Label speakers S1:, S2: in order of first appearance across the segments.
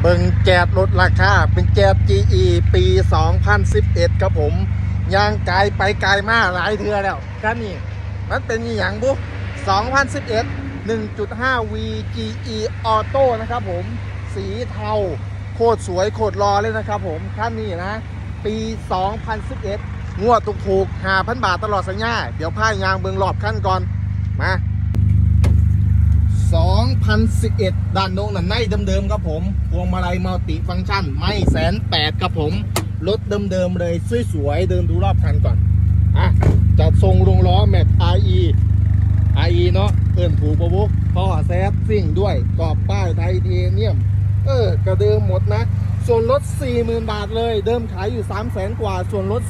S1: เบิงแจดลดราคา เป็นแจด GE ปี 2011 ครับผมยางไกลไปไกลมากหลายเทือแล้วกันนี่ มันเป็นอย่างบุ๊2011 1.5 V GE Auto นะครับผม สีเทา โคตรสวยโคตรรอเลยนะครับผมคันนี้นะ ปี 2011 งวดถูกๆ5,000 บาทตลอดสัญญา เดี๋ยวพายางเบิงรอบขั้นก่อน มา 2011 ด้านโน้นน่ะในเดิมๆครับผมพวงมาลัยมัลติฟังก์ชัน ไม่แสนแปดครับผม รถเดิมๆเลยสวยๆเดินดูรอบคันก่อน อะจัดทรงลงล้อแม็ก RE RE เนาะเอินผูประวุกท่อแซฟซิ่งด้วยกรอบป้ายไทเทเนียม เออกระเดิมหมดนะ ส่วนลด 40,000 บาทเลย เดิมขายอยู่ 300,000กว่า ส่วนลด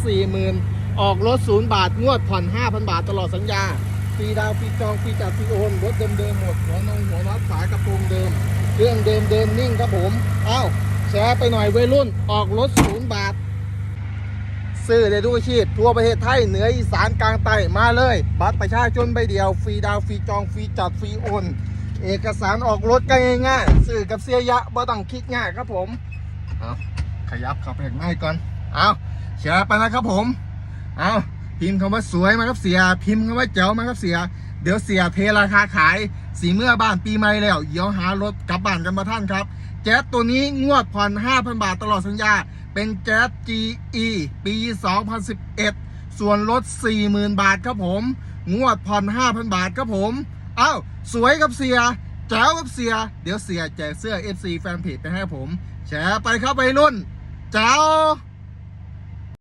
S1: 40,000 ออกรถศูนย์บาท งวดผ่อน 5,000 บาทตลอดสัญญา ฟรีดาวฟรีจองฟรีจัดฟรีโอนรถเดิมๆหมดหัวนงหัวน็อตฝากระโปรงเดิม เครื่องเดิมเดิมนิ่งครับผมเอ้าแชร์ไปหน่อยวัยรุ่นออกรถศูนย์บาท ซื้อได้ทุกอาชีพทั่วประเทศไทยเหนืออีสานกลางใต้มาเลย บัตรประชาชนใบเดียวฟรีดาวฟรีจองฟรีจัดฟรีโอน เอกสารออกรถก็ง่ายๆซื้อกับเสียยะบ่ต้องคิดง่ายครับผมเอาขยับเข้าไปข้างในก่อนเอาแชร์ไปนะครับผมเอา พิมพ์คำว่าสวยมาครับเสีย พิมพ์คำว่าเจ๋วมาครับเสีย เดี๋ยวเสียเทราคาขาย สีเมื่อบ้านปีใหม่แล้วเดี๋ยวหารถกลับบ้านกันมาท่านครับ แจ๊สตัวนี้งวดผ่อน5,000 บาทตลอดสัญญา เป็นแจ๊ส GE ปี 2011 ส่วนลด 40,000 บาทครับผม งวดผ่อน5,000 บาทครับผมเอ้าสวยกับเสียแจ๋วกับเสีย เดี๋ยวเสียแจกเสื้อ FC แฟนเพจไปให้ผม แชร์ไปครับไปรุ่นแจ๋ว